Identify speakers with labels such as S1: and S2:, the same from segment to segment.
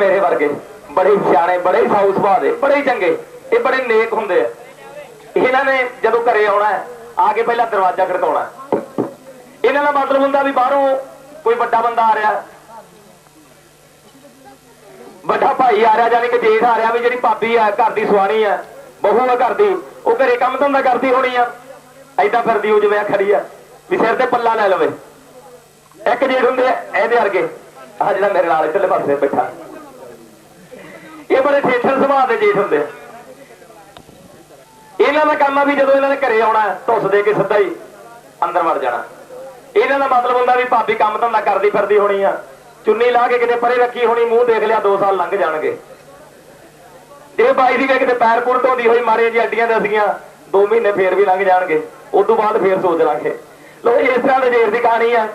S1: ਮੇਰੇ ਵਰਗੇ। ਬੜੇ ਸਿਆਣੇ, ਬੜੇ ਸਾਊ ਸੁਭਾਅ ਦੇ ਬੜੇ ਚੰਗੇ, ਇਹ ਬੜੇ ਨੇਕ ਹੁੰਦੇ ਆ। ਇਹਨਾਂ ਨੇ ਜਦੋਂ ਘਰੇ ਆਉਣਾ ਆ ਕੇ ਪਹਿਲਾਂ ਦਰਵਾਜ਼ਾ ਖੜਕਾਉਣਾ ਇਹਨਾਂ ਦਾ ਮਤਲਬ ਹੁੰਦਾ ਵੀ ਬਾਹਰੋਂ ਕੋਈ ਵੱਡਾ ਬੰਦਾ ਆ ਰਿਹਾ। ਵੱਡਾ ਭਾਈ ਆ ਰਿਹਾ ਜਾਨੀ ਕਿ ਜੇਠ ਆ ਰਿਹਾ ਵੀ ਜਿਹੜੀ ਭਾਬੀ ਆ, ਘਰ ਦੀ ਸੁਆਣੀ ਆ, ਬਹੂ ਆ ਘਰ ਦੀ, ਉਹ ਘਰੇ ਕੰਮ ਧੰਦਾ ਕਰਦੀ ਹੋਣੀ ਆ। ਐਦਾਂ ਫਿਰਦੀ ਉਹ ਜਿਵੇਂ ਖੜੀ ਆ, ਵੀ ਸਿਰ ਤੇ ਪੱਲਾ ਲੈ ਲਵੇ। ਇੱਕ ਜੇਠ ਹੁੰਦੇ ਆ, ਇਹਦੇ ਵਰਗੇ। ਆ ਜਿਹੜਾ ਮੇਰੇ ਨਾਲ ਇੱਧਰਲੇ ਪਾਸੇ ਬੈਠਾ। ਇਹ ਬੜੇ ਠੇਠਰ ਸੁਭਾਅ ਦੇ ਜੇਠ ਹੁੰਦੇ ਆ। ਇਹਨਾਂ ਦਾ ਕੰਮ ਆ ਵੀ ਜਦੋਂ ਇਹਨਾਂ ਨੇ ਘਰੇ ਆਉਣਾ, ਧੁੱਸ ਦੇ ਕੇ ਸਿੱਧਾ ਹੀ ਅੰਦਰ ਵੜ ਜਾਣਾ। ਇਹਨਾਂ ਦਾ ਮਤਲਬ ਹੁੰਦਾ ਵੀ ਭਾਬੀ ਕੰਮ ਧੰਦਾ ਕਰਦੀ ਫਿਰਦੀ ਹੋਣੀ ਆ। ਚੁੰਨੀ ਲਾ ਕੇ ਕਿਤੇ ਪਰੇ ਰੱਖੀ ਹੋਣੀ, ਮੂੰਹ ਦੇਖ ਲਿਆ 2 ਸਾਲ ਲੰਘ ਜਾਣਗੇ। ਇਹ ਬਾਈ ਦੀ ਕਿਤੇ ਪੈਰ ਪੁਰ ਧੋਦੀ ਹੋਈ, ਮਾਰੇ ਜੀ ਅੱਡੀਆਂ ਦਸੀਆਂ 2 ਮਹੀਨੇ ਫੇਰ ਵੀ ਲੰਘ ਜਾਣਗੇ। ਉਸ ਤੋਂ ਬਾਅਦ ਫੇਰ ਸੋਚ ਲਾਂਗੇ। ਲੋ ਇਸ ਤਰ੍ਹਾਂ ਦੇ ਜੇਰ ਦੀ ਕਹਾਣੀ ਆ।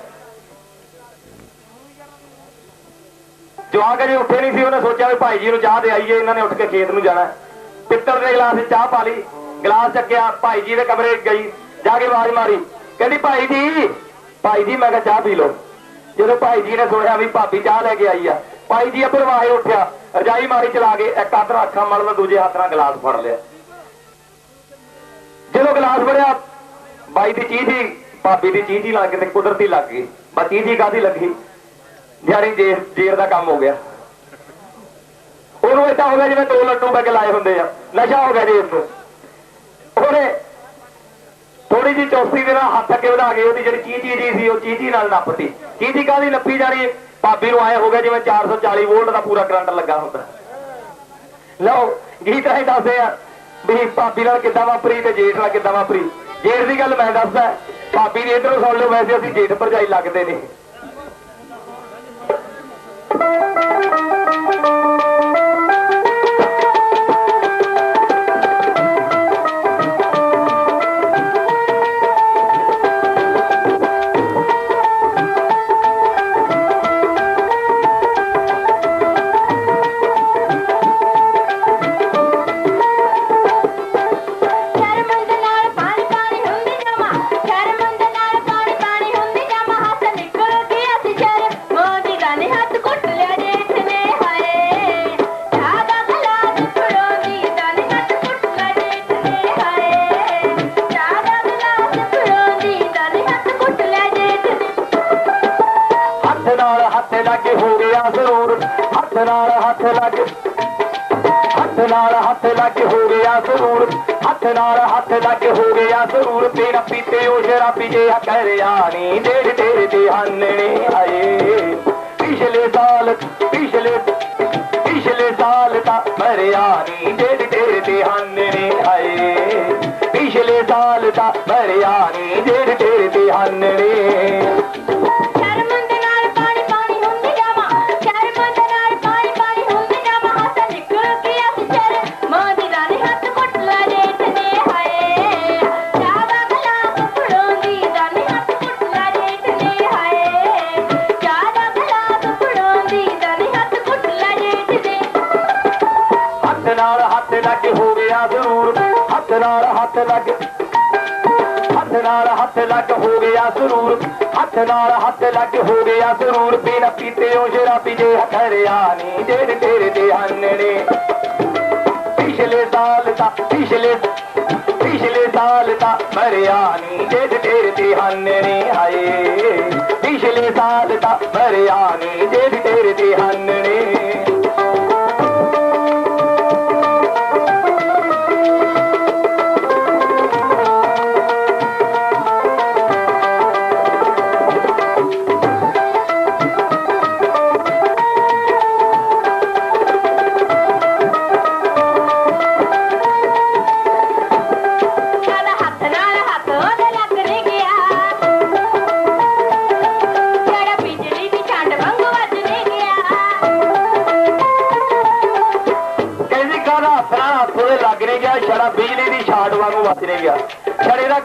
S1: ਜਵਾਕ ਅਜੇ ਉੱਠੇ ਨਹੀਂ ਸੀ, ਉਹਨੇ ਸੋਚਿਆ ਵੀ ਭਾਈ ਜੀ ਨੂੰ ਚਾਹ ਦੇ ਆਈਏ, ਇਹਨਾਂ ਨੇ ਉੱਠ ਕੇ ਖੇਤ ਨੂੰ ਜਾਣਾ। ਹੈ। ਪਿੱਤਲ ਦੇ ਗਲਾਸ 'ਚ ਚਾਹ ਪਾ ਲਈ, ਗਲਾਸ ਚੱਕਿਆ, ਭਾਈ ਜੀ ਦੇ ਕਮਰੇ ਗਈ, ਜਾ ਕੇ ਆਵਾਜ਼ ਮਾਰੀ। ਕਹਿੰਦੀ, ਭਾਈ ਜੀ ਭਾਈ ਜੀ, ਮੈਂ ਕਿਹਾ ਚਾਹ ਪੀ ਲਓ। ਜਦੋਂ ਭਾਈ ਜੀ ਨੇ ਸੁਣਿਆ ਵੀ ਭਾਬੀ ਚਾਹ ਲੈ ਕੇ ਆਈ ਆ, ਭਾਈ ਜੀ ਅਪਰਵਾਹੇ ਉੱਠਿਆ, ਰਜਾਈ ਮਾਰੀ ਚਲਾ ਕੇ, ਇੱਕ ਹੱਥ ਨਾਲ ਅੱਖਾਂ ਮਲਦਾ ਦੂਜੇ ਹੱਥ ਨਾਲ ਗਲਾਸ ਫੜ ਲਿਆ। ਜਦੋਂ ਗਲਾਸ ਫੜਿਆ, ਬਾਈ ਦੀ ਚੀਜ਼ ਚੀਜ਼ੀ ਭਾਬੀ ਦੀ ਚੀਜ਼ੀ ਲੱਗ ਗਈ ਤੇ ਕੁਦਰਤੀ ਲੱਗ ਗਈ। ਬਸ ਚੀਜ਼ੀ ਕਾਦੀ ਲੱਗੀ? ਯਾਰੀ ਜੇਰ ਜੇਰ ਦਾ ਕੰਮ ਹੋ ਗਿਆ। ਉਹਨੂੰ ਏਦਾਂ ਹੋ ਗਿਆ ਜਿਵੇਂ ਦੋ ਲੱਡੂ ਬੈਗ ਲਾਏ ਹੁੰਦੇ ਆ। ਨਸ਼ਾ ਹੋ ਗਿਆ ਜੇਰ ਤੋਂ ਉਹਨੇ ਥੋੜੀ ਜੀ ਚੌਸੀ ਦੇ ਨਾਲ ਹੱਥ ਅੱਗੇ ਵਧਾ ਕੇ ਉਹਦੀ ਜਿਹੜੀ ਚੀਜ਼ੀ ਜੀ ਸੀ, ਉਹ ਚੀਜ਼ੀ ਨਾਲ ਨੱਪਤੀ। ਚੀਜ਼ੀ ਕਾਦੀ ਨੱਪੀ ਜਾਣੀ? ਭਾਬੀ ਨੂੰ ਆਏ ਹੋ ਗਿਆ ਜਿਵੇਂ 440 ਵੋਲਟ ਦਾ ਪੂਰਾ ਕਰੰਟ ਲੱਗਾ ਹੁੰਦਾ। ਲਓ, ਗੀਤ ਰਾਹੀਂ ਦੱਸਦੇ ਆ ਵੀ ਭਾਬੀ ਨਾਲ ਕਿੱਦਾਂ ਵਾਪਰੀ ਤੇ ਜੇਠ ਨਾਲ ਕਿੱਦਾਂ ਵਾਪਰੀ। ਜੇਠ ਦੀ ਗੱਲ ਮੈਂ ਦੱਸਦਾ, ਭਾਬੀ ਦੀ ਇਧਰੋਂ ਸੁਣ ਲਓ, ਵੈਸੇ ਅਸੀਂ ਜੇਠ ਭਰਜਾਈ ਲੱਗਦੇ ਨੇ।
S2: Thank you. ਹੱਥ
S1: ਲੱਗੇ ਹੱਥ ਨਾਲ ਹੱਥ ਲੱਗ ਹੋ ਗਿਆ ਜ਼ਰੂਰ। ਹੱਥ ਨਾਲ ਹੱਥ ਲੱਗੇ ਹੋ ਗਿਆ ਜ਼ਰੂਰ। ਤੇਰਾ ਪੀਤੇ ਉਹ ਸ਼ਰਾਬੀ ਜੇ ਕਰਿਆ ਨੀ ਡੇਢ ਤੇਰੇ ਤੇ ਹੰਨਣੇ ਆਏ। ਪਿਛਲੇ ਸਾਲ, ਪਿਛਲੇ ਪਿਛਲੇ ਸਾਲ ਤਾਂ ਮਰਿਆ ਨੀ।
S2: ਨਾਲ ਹੱਥ
S1: ਲੱਗ। ਹੱਥ ਨਾਲ ਹੱਥ ਲੱਗ ਹੋ ਗਿਆ ਜ਼ਰੂਰ। ਹੱਥ ਨਾਲ ਹੱਥ ਲੱਗ ਹੋ ਗਿਆ ਸਰੂਰ ਬਿਨਾ ਪੀਤੇ ਉਹ ਸ਼ਰਾਬੀ ਜੇ ਹਥਰਿਆ ਨੀ, ਜਿਹੜੇ ਤੇਰੇ ਤੇ ਹੰਨਣੇ ਪਿਛਲੇ ਸਾਲ ਤਾਂ, ਪਿਛਲੇ ਪਿਛਲੇ ਸਾਲ ਤਾਂ ਮਰਿਆ ਨੀ, ਜਿਹੜੇ ਤੇਰੇ ਤੇ ਹੰਨਣੇ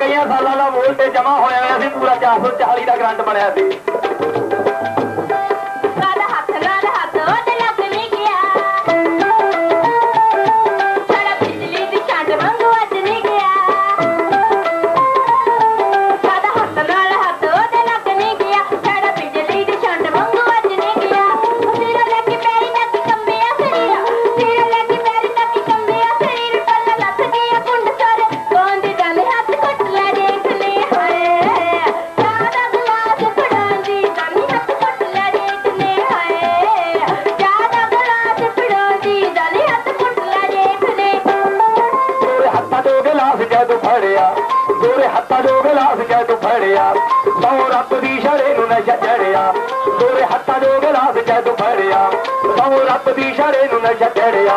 S1: ਕਈਆਂ ਸਾਲਾਂ ਦਾ ਵੋਲਟੇਜ ਜਮਾ ਹੋਇਆ ਹੋਇਆ ਸੀ ਪੂਰਾ 440 ਦਾ ਕਰੰਟ ਬਣਿਆ ਸੀ। ਰੱਬ ਨੂੰ ਨਸ਼ਾ ਚੜਿਆ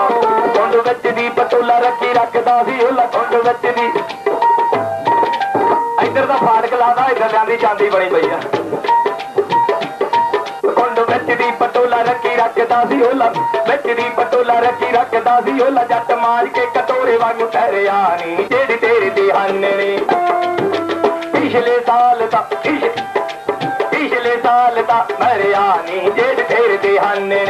S1: ਕੁੰਡ ਵਿੱਚ ਦੀ ਪਟੋਲਾ ਰੱਖੀ ਰੱਖਦਾ ਸੀ, ਉਹ ਲਖੁੰਡ ਵਿੱਚ ਦੀ ਇੱਧਰ ਦਾ ਫਾਟਕ ਲਾਦਾ ਇੱਧਰ ਲਿਆਂਦੀ ਚਾਂਦੀ ਬਣੀ ਪਈ ਆ। ਕੁੰਡ ਵਿੱਚ ਦੀ ਪਟੋਲਾ ਰੱਖੀ ਰੱਖਦਾ ਸੀ, ਉਹ ਲੱਭ ਵਿੱਚ ਦੀ ਪਟੋਲਾ ਰੱਖੀ ਰੱਖਦਾ ਸੀ, ਉਹ ਜੱਟ ਮਾਰ ਕੇ ਕਟੋਰੇ ਵਾਂਗੂ ਠਹਿਰਿਆ ਨੀ। ਜਿਹੜੀ ਤੇਰੇ ਤੇ ਹੰਨੇ ਪਿਛਲੇ ਸਾਲ ਦਾ ਪਿਛਲੇ ਸਾਲ ਦਾ ਮਰਿਆ ਨੀ। ਜਿਹੜੀ ਤੇਰੇ ਤੇ ਹੰਨੇ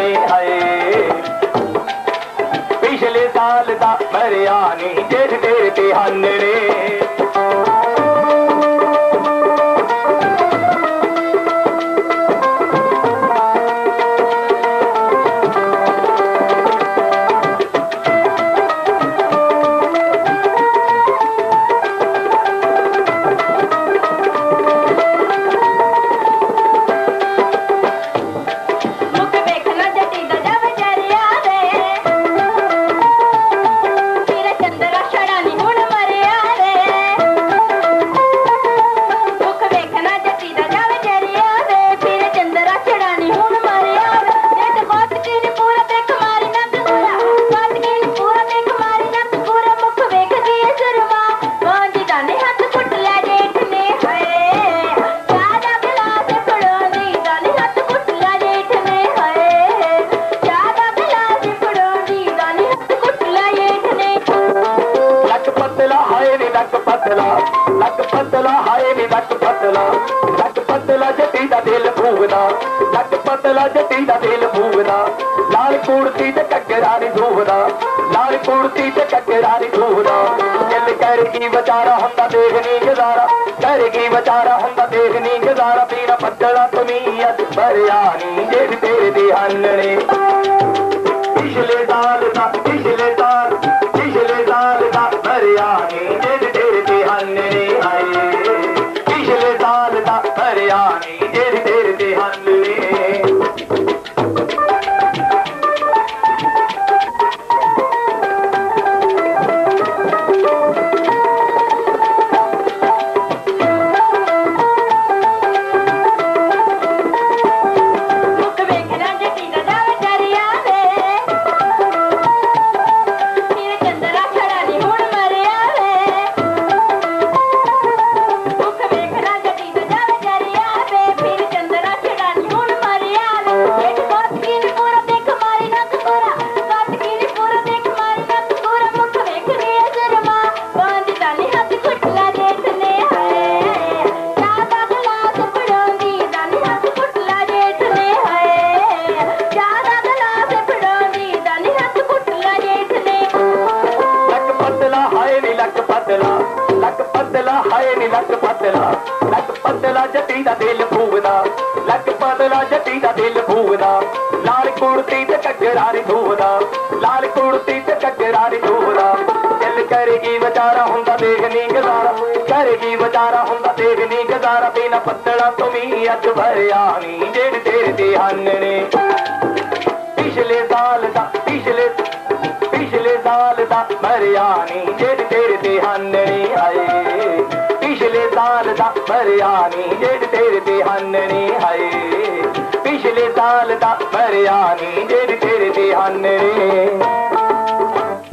S1: ਫੂਗਦਾ ਲੱਕ ਪਤਲਾ ਜੱਟੀ ਦਾ ਦਿਲ ਫੂਗਦਾ ਲਾਲ ਕੁੜਤੀ ਤੇ ਕੱਗਰਾ ਨੀ ਧੂਵਦਾ ਲਾਲ ਕੁੜਤੀ ਤੇ ਕੱਗਰਾ ਨੀ ਧੂਵਦਾ ਦਿਲ ਕਰੇਗੀ ਵਿਚਾਰਾ ਹੁੰਦਾ ਦੇਖ ਨੀ ਗੁਜ਼ਾਰਾ ਕਰੇਗੀ ਵਿਚਾਰਾ ਨੀ ਲੱਕ ਪਤਲਾ ਲੱਕ ਪਤਲਾ ਜੱਟੀ ਦਾ ਦਿਲ ਫੂਗਦਾ ਲੱਕ ਪਤਲਾ ਜੱਟੀ ਦਾ ਦਿਲ ਫੂਗਦਾ ਲਾਲ ਕੁੜਤੀ ਤੇ ਕੱਗਰਾ ਨੀ ਧੂਵਦਾ ਲਾਲ ਕੁੜਤੀ ਤੇ ਕੱਗਰਾ ਨੀ ਧੂਵਦਾ ਦਿਲ ਕਰੇਗੀ ਵਿਚਾਰਾ ਹੁੰਦਾ ਦੇਖ ਨੀ ਗੁਜ਼ਾਰਾ, ਕਰੇਗੀ ਵਿਚਾਰਾ ਹੁੰਦਾ ਦੇਖ ਨੀ ਗੁਜ਼ਾਰਾ, ਬਿਨਾ ਪਤਲਾ ਤੁਮੀ ਅੱਜ ਭਰਿਆ ਨੀ। ਜਿਹੜੇ ਤੇਰੇ ਤੇ ਹੰਨਣੇ ਪਿਛਲੇ ਸਾਲ ਦਾ, ਪਿਛਲੇ ਪਿਛਲੇ ਸਾਲ ਦਾ ਮਰਿਆ ਨੀ। ਪਿਛਲੇ ਸਾਲ ਦਾ ਮਰਿਆ